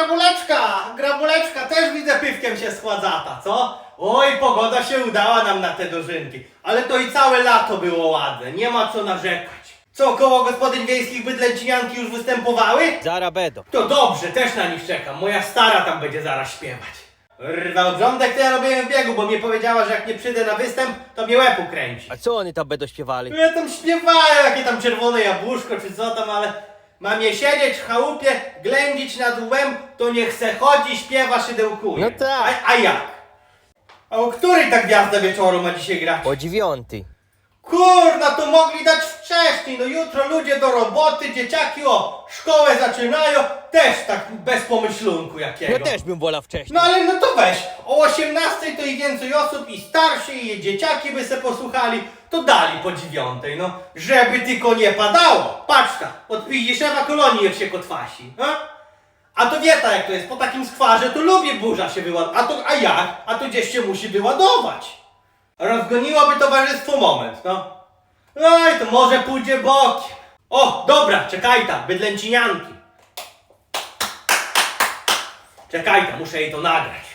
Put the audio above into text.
grabuleczka, grabuleczka, też widzę piwkiem się schładzata, co? Oj, pogoda się udała nam na te dożynki, ale to i całe lato było ładne, nie ma co narzekać. Co, koło gospodyń wiejskich bydlęcinianki już występowały? Zara bedo. To dobrze, też na nich czekam, moja stara tam będzie zaraz śpiewać. Rwa obrządek to ja robiłem w biegu, bo mi powiedziała, że jak nie przyjdę na występ, to mnie łeb ukręci. A co oni tam bedo śpiewali? Ja tam śpiewają, jakie tam czerwone jabłuszko czy co tam, ale mam je siedzieć w chałupie, ględzić nad łbem, to niech se chodzi, śpiewa, szydełkuje. No tak. A, a jak? A o której ta gwiazda wieczoru ma dzisiaj grać? O dziewiąty. Kurna, to mogli dać wcześniej, no jutro ludzie do roboty, dzieciaki o, szkołę zaczynają, też tak bez pomyślunku jakiego. Ja też bym wolał wcześniej. No ale no to weź, o 18 to i więcej osób, i starsi, i dzieciaki by se posłuchali, to dali po dziewiątej, no, żeby tylko nie padało. Patrz ta, od Piździszewa kolonii jak się kotwasi, a? A to wieta jak to jest, po takim skwarze to lubię burza się wyładować, a to, a jak? A to gdzieś się musi wyładować. Rozgoniłoby towarzystwo moment, no. Oj, to może pójdzie bokiem. O, dobra, czekaj tam, bydlęcinianki. Czekaj tam, muszę jej to nagrać.